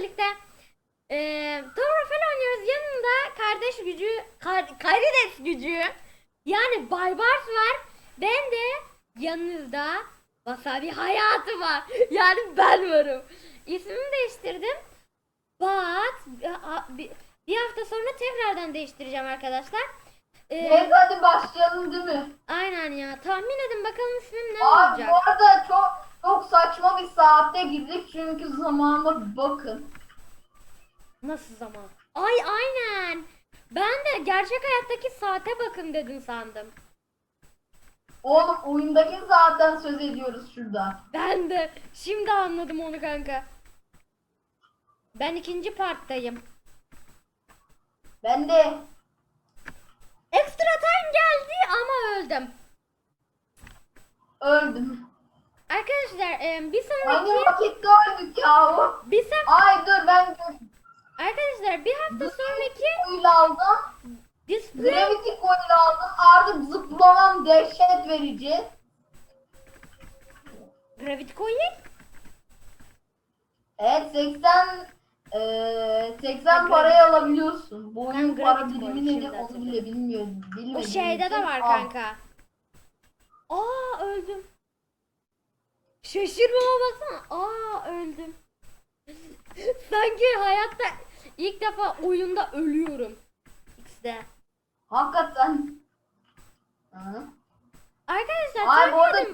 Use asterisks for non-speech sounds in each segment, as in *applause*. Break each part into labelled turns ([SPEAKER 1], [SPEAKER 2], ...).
[SPEAKER 1] birlikte eee Towerfall oynuyoruz. Yanında kardeş gücü, kar, karides gücü yani Baybars var. Ben de yanınızda Wasabi hayatı var. *laughs* Yani ben varım. İsmimi değiştirdim. Bat bir, bir hafta sonra tekrardan değiştireceğim arkadaşlar. Ee,
[SPEAKER 2] Neyse hadi başlayalım değil mi?
[SPEAKER 1] aynen ya. Tahmin edin bakalım ismim ne
[SPEAKER 2] Abi
[SPEAKER 1] olacak?
[SPEAKER 2] bu arada çok çok saçma bir saatte girdik çünkü zamana bakın.
[SPEAKER 1] Nasıl zaman? Ay aynen. Ben de gerçek hayattaki saate bakın dedin sandım.
[SPEAKER 2] Oğlum oyundaki saatten söz ediyoruz şurada.
[SPEAKER 1] Ben de şimdi anladım onu kanka. Ben ikinci parttayım.
[SPEAKER 2] Ben de
[SPEAKER 1] Extra time geldi ama öldüm.
[SPEAKER 2] öldüm.
[SPEAKER 1] Arkadaşlar e, bir sonraki
[SPEAKER 2] vakitte öldük yahu?
[SPEAKER 1] bir son-
[SPEAKER 2] Ay dur ben
[SPEAKER 1] arkadaşlar bir hafta sonraki
[SPEAKER 2] coil aldım.
[SPEAKER 1] display
[SPEAKER 2] Gravity coil aldım. Artık zıplamam dehşet verici.
[SPEAKER 1] Gravity Coil
[SPEAKER 2] Evet 80 eee 80 parayı alabiliyorsun. Bu
[SPEAKER 1] Ben
[SPEAKER 2] para
[SPEAKER 1] Gravity Coil
[SPEAKER 2] nedir onu bile bilmiyorum.
[SPEAKER 1] o
[SPEAKER 2] Bilmediğim
[SPEAKER 1] şeyde de var kanka. Aa öldüm. Şaşırmama baksana. Aa öldüm. *laughs* Sanki hayatta ilk defa oyunda ölüyorum. X'de.
[SPEAKER 2] Hakikaten. Hı.
[SPEAKER 1] Arkadaşlar
[SPEAKER 2] Ay bu arada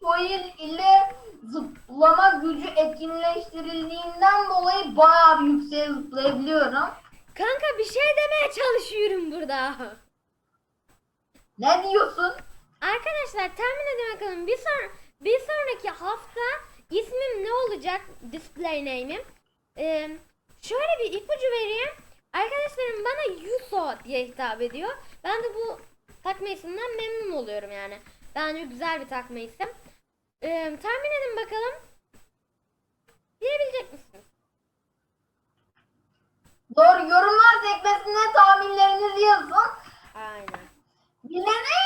[SPEAKER 2] Coil ile zıplama gücü etkinleştirildiğinden dolayı bayağı bir yükseğe zıplayabiliyorum.
[SPEAKER 1] Kanka bir şey demeye çalışıyorum burada.
[SPEAKER 2] Ne diyorsun?
[SPEAKER 1] Arkadaşlar tahmin edin bakalım bir son bir sonraki hafta ismim ne olacak? Display name'im. Ee, şöyle bir ipucu vereyim. Arkadaşlarım bana Yuso diye hitap ediyor. Ben de bu takma isimden memnun oluyorum yani. Bence güzel bir takma isim. Ee, tahmin edin bakalım. Bilebilecek misiniz?
[SPEAKER 2] Doğru yorumlar sekmesine tahminlerinizi yazın.
[SPEAKER 1] Aynen.
[SPEAKER 2] Bilene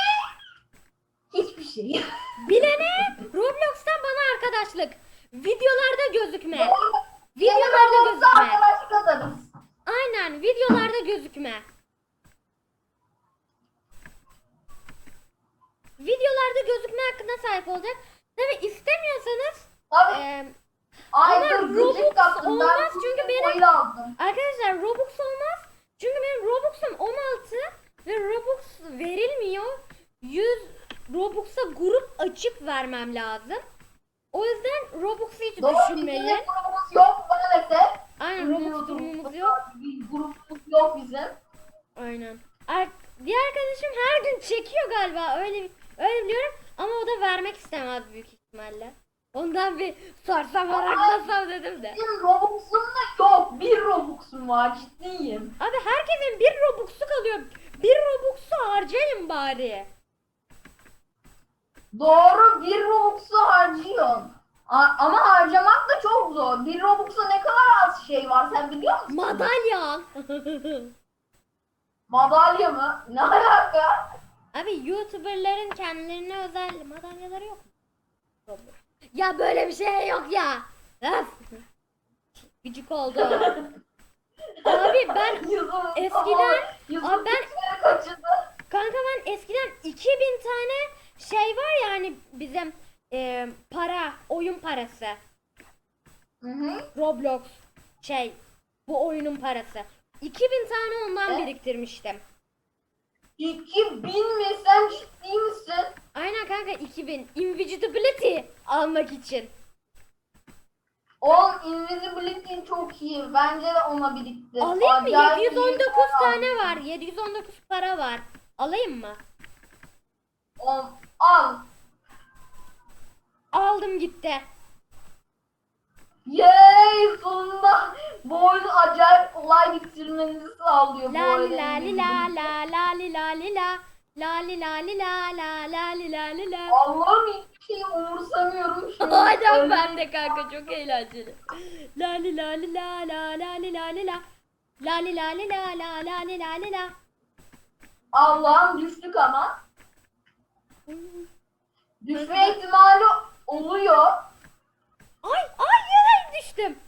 [SPEAKER 2] hiçbir şey. *laughs*
[SPEAKER 1] Bilene Roblox'tan bana arkadaşlık. Videolarda gözükme.
[SPEAKER 2] Videolarda
[SPEAKER 1] Videolarda gözükme.
[SPEAKER 2] arkadaşlık atarız.
[SPEAKER 1] Aynen videolarda gözükme. Videolarda gözükme hakkına sahip olacak. Tabi istemiyorsanız
[SPEAKER 2] Tabii.
[SPEAKER 1] eee,
[SPEAKER 2] Ay
[SPEAKER 1] ama
[SPEAKER 2] dur
[SPEAKER 1] Robux
[SPEAKER 2] gıcık kaptım.
[SPEAKER 1] olmaz
[SPEAKER 2] Ben
[SPEAKER 1] çünkü benim-
[SPEAKER 2] aldım.
[SPEAKER 1] arkadaşlar Robux olmaz. Çünkü benim Robux'um 16 ve Robux verilmiyor. 100 Robux'a grup açıp vermem lazım. O yüzden Robux'u hiç
[SPEAKER 2] Doğru
[SPEAKER 1] düşünmeyin.
[SPEAKER 2] bizim grubumuz yok maalesef.
[SPEAKER 1] Aynen Robux durumumuz yok.
[SPEAKER 2] Bir grubumuz yok bizim.
[SPEAKER 1] Aynen. Ar- bir arkadaşım her gün çekiyor galiba öyle öyle biliyorum ama o da vermek istemez büyük ihtimalle. Ondan bir sorsam araklasam dedim de.
[SPEAKER 2] Benim Robux'um da yok. Bir Robux'um var ciddiyim.
[SPEAKER 1] Abi herkesin bir Robux'u kalıyor. Bir Robux'u harcayın bari.
[SPEAKER 2] Doğru bir Robux'u harcıyorsun. A- ama harcamak da çok zor. Bir Robux'a ne kadar az şey var sen biliyor musun?
[SPEAKER 1] Madalya.
[SPEAKER 2] Madalya mı? Ne alaka?
[SPEAKER 1] Abi YouTuber'ların kendilerine özel madalyaları yok mu? Ya böyle bir şey yok ya. Öf. Gıcık oldu. Abi ben *laughs*
[SPEAKER 2] Yusuf,
[SPEAKER 1] Eskiden- *laughs*
[SPEAKER 2] Yusuf
[SPEAKER 1] Abi ben-
[SPEAKER 2] kaçırdı.
[SPEAKER 1] Kanka ben eskiden 2000 tane şey var ya hani bizim e, para, oyun parası.
[SPEAKER 2] Hı hı.
[SPEAKER 1] Roblox şey bu oyunun parası. 2000 tane ondan
[SPEAKER 2] Evet.
[SPEAKER 1] biriktirmiştim.
[SPEAKER 2] 2000 mi? Sen ciddi misin?
[SPEAKER 1] Aynen kanka 2000 invisibility almak için.
[SPEAKER 2] Oğlum Invisibility çok iyi. Bence de ona biriktir.
[SPEAKER 1] Alayım mı?
[SPEAKER 2] Acayip iyi
[SPEAKER 1] 719
[SPEAKER 2] para
[SPEAKER 1] tane var. 719 para var. Alayım mı?
[SPEAKER 2] Oğlum, al.
[SPEAKER 1] Aldım gitti.
[SPEAKER 2] Yay sonunda bu oyunu acayip kolay bitirmenizi sağlıyor bu
[SPEAKER 1] La
[SPEAKER 2] oyunun
[SPEAKER 1] la li la la la li la li la la li la li la la la li la li la.
[SPEAKER 2] Allah'ım hiçbir şeyi umursamıyorum an.
[SPEAKER 1] Aynen ben de kanka çok eğlenceli. La li la li la la la li la li la. La li la li la la la li la li la.
[SPEAKER 2] Allah'ım düştük ama. Düşme ihtimali oluyor.
[SPEAKER 1] Ay ay yine düştüm.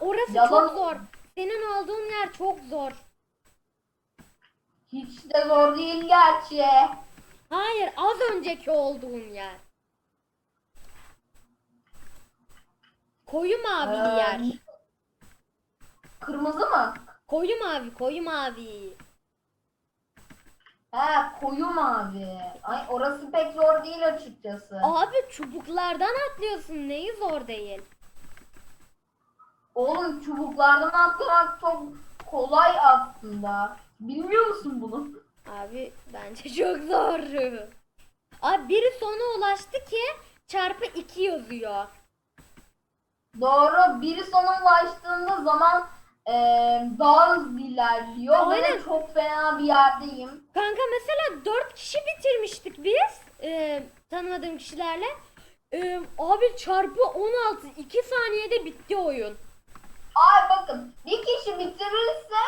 [SPEAKER 1] orası
[SPEAKER 2] Yalan-
[SPEAKER 1] çok zor. Senin olduğun yer çok zor.
[SPEAKER 2] Hiç de zor değil gerçi.
[SPEAKER 1] Hayır az önceki olduğun yer. Koyu mavi
[SPEAKER 2] Ee,
[SPEAKER 1] yer.
[SPEAKER 2] Kırmızı mı?
[SPEAKER 1] Koyu mavi, koyu mavi.
[SPEAKER 2] He koyu mavi. Ay orası pek zor değil açıkçası.
[SPEAKER 1] Abi çubuklardan atlıyorsun. Neyi zor değil?
[SPEAKER 2] Oğlum çubuklardan atlamak çok kolay aslında. Bilmiyor musun bunu?
[SPEAKER 1] Abi bence çok zor. Abi biri sona ulaştı ki çarpı 2 yazıyor.
[SPEAKER 2] Doğru. Biri sona ulaştığında zaman eee daha hızlı ilerliyor.
[SPEAKER 1] Aynen.
[SPEAKER 2] Böyle çok fena bir yerdeyim.
[SPEAKER 1] Kanka mesela 4 kişi bitirmiştik biz. E, tanımadığım kişilerle. E, abi çarpı 16. 2 saniyede bitti oyun.
[SPEAKER 2] Ay bakın bir kişi bitirirse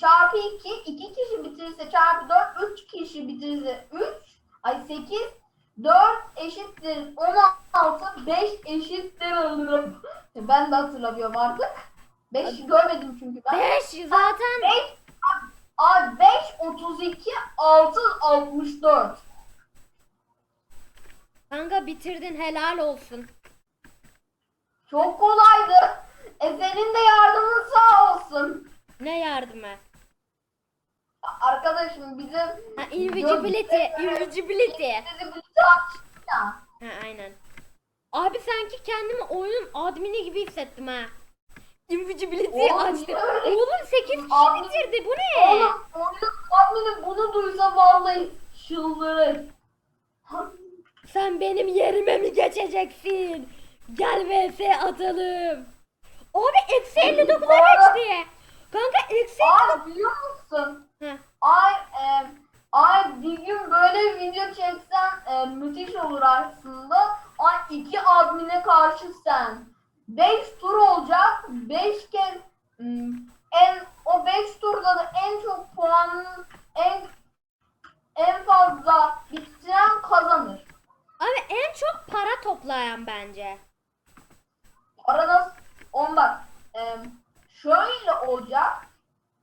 [SPEAKER 2] çarpı 2, iki kişi bitirirse çarpı 4, üç kişi bitirirse 3, ay 8, 4 eşittir 16, 5 eşittir. Ben de hatırlamıyorum artık. 5 görmedim çünkü ben.
[SPEAKER 1] 5 zaten
[SPEAKER 2] 5, ay 5, 32, 6, 64.
[SPEAKER 1] kanka bitirdin helal olsun.
[SPEAKER 2] Çok kolaydı. E senin de yardımın sağ olsun.
[SPEAKER 1] Ne yardımı?
[SPEAKER 2] Arkadaşım bizim
[SPEAKER 1] Ha, invisibility, invisibility.
[SPEAKER 2] Invisibility ya.
[SPEAKER 1] Ha aynen. Abi sanki kendimi oyunun admini gibi hissettim ha. Invisibility'yi
[SPEAKER 2] Oğlum,
[SPEAKER 1] açtım.
[SPEAKER 2] niye öyle?
[SPEAKER 1] Oğlum 8 kişi
[SPEAKER 2] Admin-
[SPEAKER 1] bitirdi bu ne?
[SPEAKER 2] Oğlum oyunun admini bunu duysa vallahi çıldırır.
[SPEAKER 1] Sen benim yerime mi geçeceksin? Gel vs atalım. Abi eksi 59'a
[SPEAKER 2] Bana-
[SPEAKER 1] geçti. Kanka eksi
[SPEAKER 2] Ay biliyor musun? Ay e, ay bir gün böyle video çeksen e, müthiş olur aslında. Ay iki admine karşı sen. 5 tur olacak. 5 kez hmm, en o 5 turda da en çok puanın en en fazla bitiren kazanır.
[SPEAKER 1] Abi en çok para toplayan bence.
[SPEAKER 2] Arada on bak e, şöyle olacak.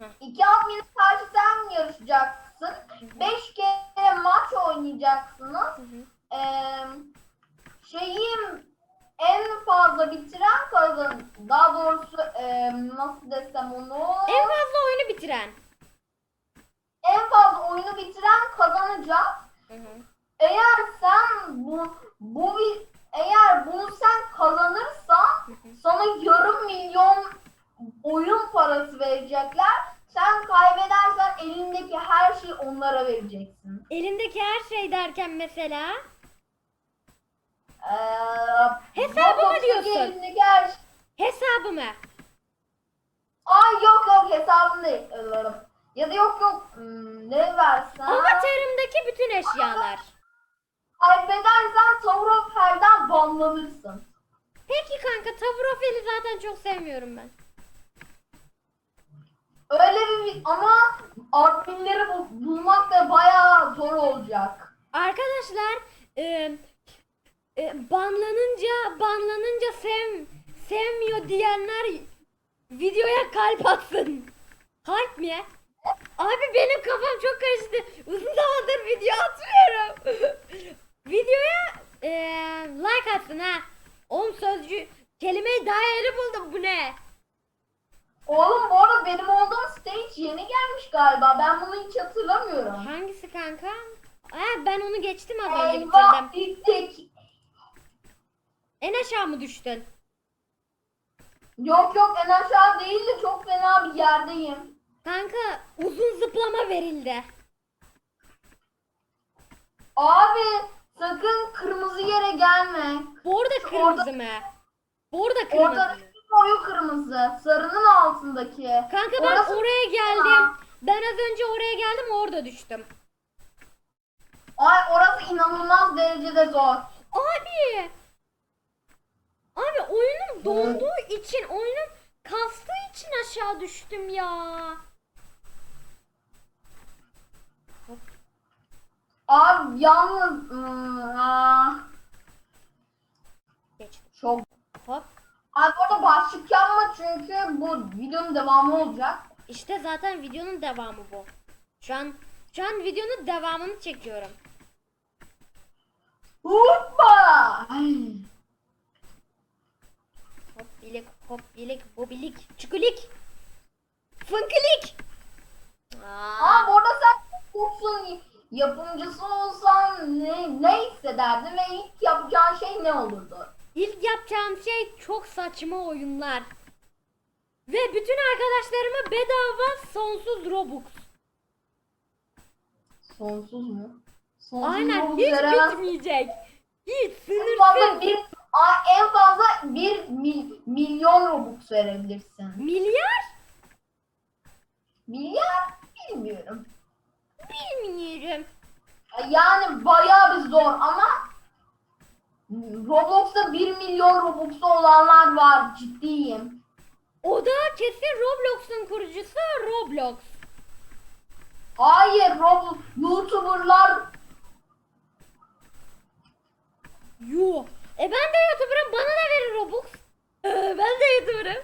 [SPEAKER 1] Hı.
[SPEAKER 2] İki admine karşı sen yarışacaksın. Beş kere maç oynayacaksınız. E, şeyim en fazla bitiren kazan. Daha doğrusu e, nasıl desem onu.
[SPEAKER 1] En fazla oyunu bitiren.
[SPEAKER 2] En fazla oyunu bitiren kazanacak. Eğer sen bu bu eğer bunu sen kazanırsan sana yarım milyon oyun parası verecekler. Sen kaybedersen elindeki her şeyi onlara vereceksin.
[SPEAKER 1] Elindeki her şey derken mesela.
[SPEAKER 2] Ee, Elindeki her şey.
[SPEAKER 1] Hesabımı.
[SPEAKER 2] Ay yok yok hesabım değil. Ya da yok yok hmm, ne versen.
[SPEAKER 1] Avatarımdaki bütün eşyalar.
[SPEAKER 2] Kaybedersen Tower of Hell'den banlanırsın.
[SPEAKER 1] Peki kanka tavır ofeli zaten çok sevmiyorum ben.
[SPEAKER 2] Öyle bir ama adminleri bul- bulmak da bayağı zor olacak.
[SPEAKER 1] Arkadaşlar e, e, banlanınca banlanınca sev, sevmiyor diyenler videoya kalp atsın. Kalp mi? Abi benim kafam çok karıştı. Uzun zamandır video atmıyorum. *laughs* Videoya e, like atsın ha. Oğlum sözcü kelimeyi daha yeni buldum bu ne?
[SPEAKER 2] Oğlum bu arada benim olduğum stage yeni gelmiş galiba. Ben bunu hiç hatırlamıyorum.
[SPEAKER 1] Hangisi kanka? Ha, ben onu geçtim az önce
[SPEAKER 2] Eyvah
[SPEAKER 1] bitirdim.
[SPEAKER 2] bittik.
[SPEAKER 1] En aşağı mı düştün?
[SPEAKER 2] Yok yok en aşağı değil de çok fena bir yerdeyim.
[SPEAKER 1] Kanka uzun zıplama verildi.
[SPEAKER 2] Abi sakın kırmızı yere gelme.
[SPEAKER 1] Bu arada kırmızı mı? Bu arada kırmızı mı?
[SPEAKER 2] Ortadaki koyu kırmızı. Sarının altındaki.
[SPEAKER 1] Kanka ben
[SPEAKER 2] Orası-
[SPEAKER 1] oraya geldim. Ben az önce oraya geldim orada düştüm.
[SPEAKER 2] Ay orası inanılmaz derecede zor.
[SPEAKER 1] Abi. Abi oyunum donduğu için oyunum kastığı için aşağı düştüm ya.
[SPEAKER 2] Abi yalnız ah,
[SPEAKER 1] Geçtim.
[SPEAKER 2] çok
[SPEAKER 1] Hop.
[SPEAKER 2] Abi orada başlık yapma çünkü bu videonun devamı olacak.
[SPEAKER 1] İşte zaten videonun devamı bu. Şu an şu an videonun devamını çekiyorum.
[SPEAKER 2] Hoppa! Ay.
[SPEAKER 1] Hop bilik, hop bilik, bobilik, çukulik, fınkilik. Aa,
[SPEAKER 2] bu arada sen kursun yapımcısı olsan ne, ne hissederdin ve ilk yapacağın şey ne olurdu?
[SPEAKER 1] ilk yapacağım şey çok saçma oyunlar. Ve bütün arkadaşlarıma bedava sonsuz Robux.
[SPEAKER 2] Sonsuz mu? Sonsuz
[SPEAKER 1] Aynen
[SPEAKER 2] Robux
[SPEAKER 1] hiç
[SPEAKER 2] veremez.
[SPEAKER 1] bitmeyecek. Hiç sınırsız.
[SPEAKER 2] bir, Aa, en fazla bir mil- milyon Robux verebilirsin.
[SPEAKER 1] Milyar?
[SPEAKER 2] Milyar bilmiyorum.
[SPEAKER 1] Bilmiyorum.
[SPEAKER 2] Yani bayağı bir zor ama Roblox'ta 1 milyon Robux'u olanlar var ciddiyim.
[SPEAKER 1] O da kesin Roblox'un kurucusu Roblox.
[SPEAKER 2] Hayır Roblox YouTuber'lar
[SPEAKER 1] Yuh. E ben de YouTuber'ım bana da verin Robux. Ee, ben de YouTuber'ım.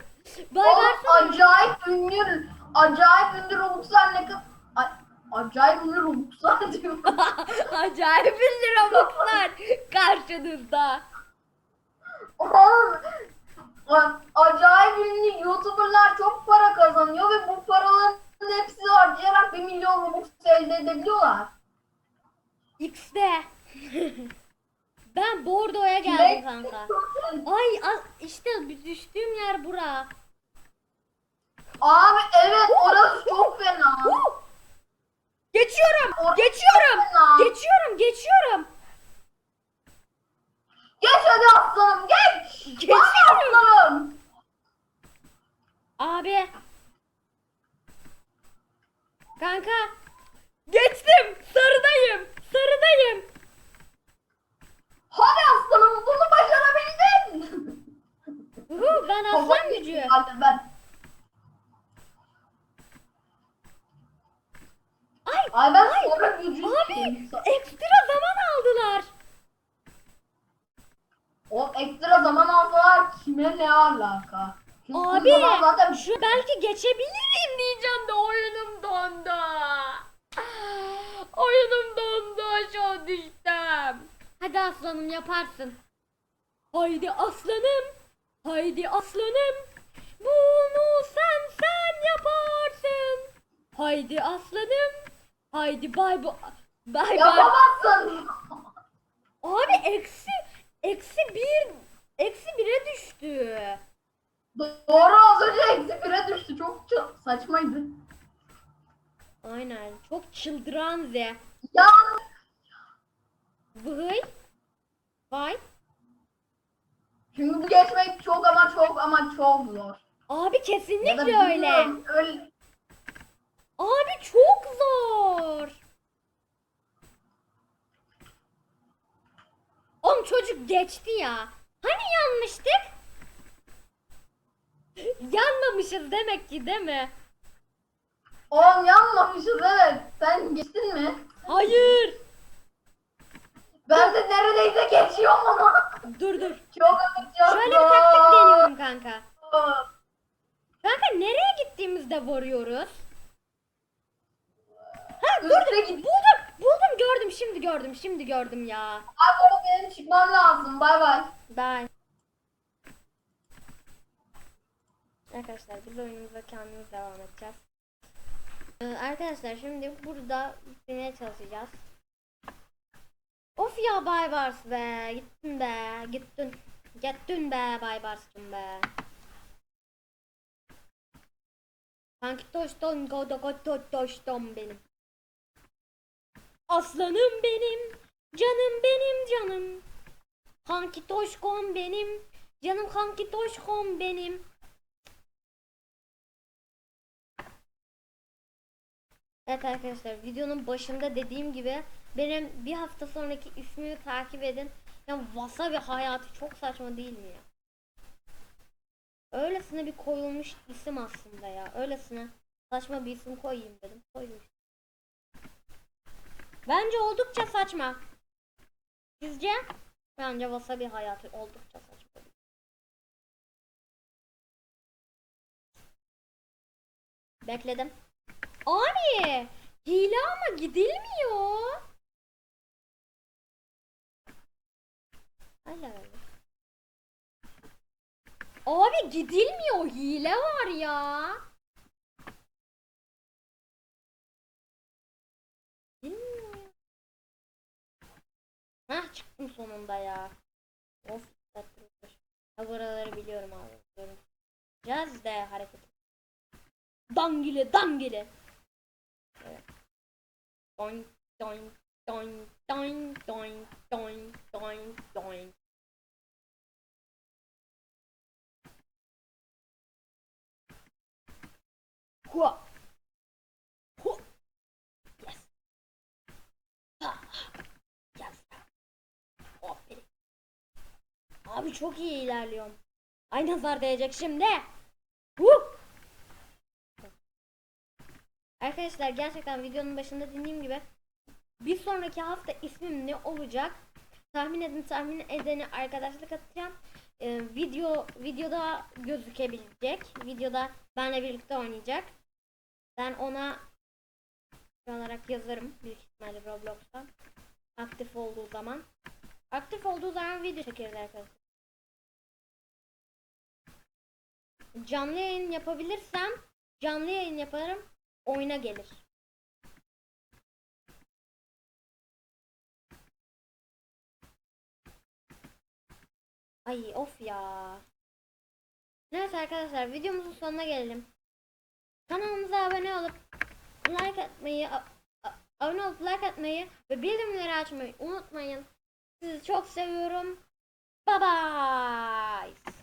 [SPEAKER 1] Bay Barson.
[SPEAKER 2] acayip ünlü acayip ünlü Robux'lar ne kadar acayip ünlü Robux'lar *laughs* diyorum. *laughs*
[SPEAKER 1] Acayip ünlü Robux'lar karşınızda.
[SPEAKER 2] Oğlum, acayip ünlü YouTuber'lar çok para kazanıyor ve bu paraların hepsi harcayarak 1 milyon Robux elde edebiliyorlar.
[SPEAKER 1] X'de. *laughs* ben Bordo'ya geldim kanka. Ay işte düştüğüm yer bura.
[SPEAKER 2] Abi evet orası çok fena.
[SPEAKER 1] Geçiyorum.
[SPEAKER 2] Orası
[SPEAKER 1] Geçiyorum.
[SPEAKER 2] fena.
[SPEAKER 1] Geçiyorum. Geçiyorum.
[SPEAKER 2] Geç hadi aslanım geç.
[SPEAKER 1] Geçiyorum.
[SPEAKER 2] Hadi aslanım.
[SPEAKER 1] Abi. Kanka. Geçtim. Sarıdayım. Sarıdayım.
[SPEAKER 2] Hadi aslanım bunu başarabildin.
[SPEAKER 1] Uhu, ben aslan gücü.
[SPEAKER 2] Ben.
[SPEAKER 1] Ay.
[SPEAKER 2] Ay ben sonra gücü
[SPEAKER 1] Abi ekstra zaman aldılar.
[SPEAKER 2] O ekstra zaman alsalar kime ne alaka? Çünkü
[SPEAKER 1] Abi
[SPEAKER 2] zaten
[SPEAKER 1] şu belki geçebilirim diyeceğim de oyunum dondu. Oyunum dondu aşağı düştüm. Hadi aslanım yaparsın. Haydi aslanım. Haydi aslanım. Bunu sen sen yaparsın. Haydi aslanım. Haydi bay bay. Bay
[SPEAKER 2] yapamazsın.
[SPEAKER 1] Abi eksi eksi bir eksi bire düştü.
[SPEAKER 2] Doğru az önce eksi bire düştü. Çok saçmaydı.
[SPEAKER 1] Aynen çok çıldıran ze.
[SPEAKER 2] Ya
[SPEAKER 1] Vıhıy. Vay.
[SPEAKER 2] çünkü bu geçmek çok ama çok ama çok zor.
[SPEAKER 1] Abi
[SPEAKER 2] Ya
[SPEAKER 1] kesinlikle öyle.
[SPEAKER 2] bilmiyorum, öyle.
[SPEAKER 1] Abi çok zor. Oğlum çocuk geçti ya. Hani yanmıştık? Yanmamışız demek ki değil mi?
[SPEAKER 2] Oğlum yanmamışız evet. Sen geçtin mi?
[SPEAKER 1] Hayır.
[SPEAKER 2] Ben de neredeyse geçiyorum ama.
[SPEAKER 1] Dur dur.
[SPEAKER 2] Çok çok
[SPEAKER 1] Şöyle bir taktik deniyorum kanka. Kanka nereye gittiğimizde varıyoruz? Ha
[SPEAKER 2] Üste
[SPEAKER 1] gördüm.
[SPEAKER 2] git.
[SPEAKER 1] Buldum. Buldum gördüm. Şimdi gördüm. Şimdi gördüm ya.
[SPEAKER 2] Abi orada benim çıkmam lazım. Bay bay.
[SPEAKER 1] Bye. Arkadaşlar biz oyunumuza kendimiz devam edeceğiz. Ee, arkadaşlar şimdi burada bitirmeye çalışacağız. Of ya Bay Bars be. Gittin be. Gittin. Gittin be Bay Bars'cım be. Sanki godo toşton benim. Aslanım benim. Canım benim canım. Hanki toşkom benim. Canım hanki toşkom benim. Evet arkadaşlar videonun başında dediğim gibi benim bir hafta sonraki ismimi takip edin. Ya wasabi hayatı çok saçma değil mi ya? Öylesine bir koyulmuş isim aslında ya. Öylesine saçma bir isim koyayım dedim. Koydum. Bence oldukça saçma. Sizce? Bence wasabi hayatı oldukça saçma. Bekledim. Abi hile ama gidilmiyor. Allah Allah. Abi gidilmiyor hile var ya. Gidilmiyor ya. Çıktım sonunda ya. Of. tatlıymış. Ha buraları biliyorum abi. Biliyorum. Biraz da hareket. Dangile dangile. Evet. Doink doink doink doink doink doink doink doink. Hua. Hua. Yes. Ah. Yes. Aferin. Abi çok iyi ilerliyorum. Ay nazar değecek şimdi. Huh. Arkadaşlar gerçekten videonun başında dediğim gibi bir sonraki hafta ismim ne olacak? Tahmin edin tahmin edeni arkadaşlık atacağım. Ee, video videoda gözükebilecek. Videoda benle birlikte oynayacak. Ben ona olarak yazarım büyük ihtimalle Roblox'ta. Aktif olduğu zaman. Aktif olduğu zaman video çekeriz arkadaşlar. Canlı yayın yapabilirsem canlı yayın yaparım. Oyuna gelir. Ay of ya. Neyse arkadaşlar videomuzun sonuna gelelim. Kanalımıza abone olup like atmayı abone olup like atmayı ve bildirimleri açmayı unutmayın. Sizi çok seviyorum. Bye bye.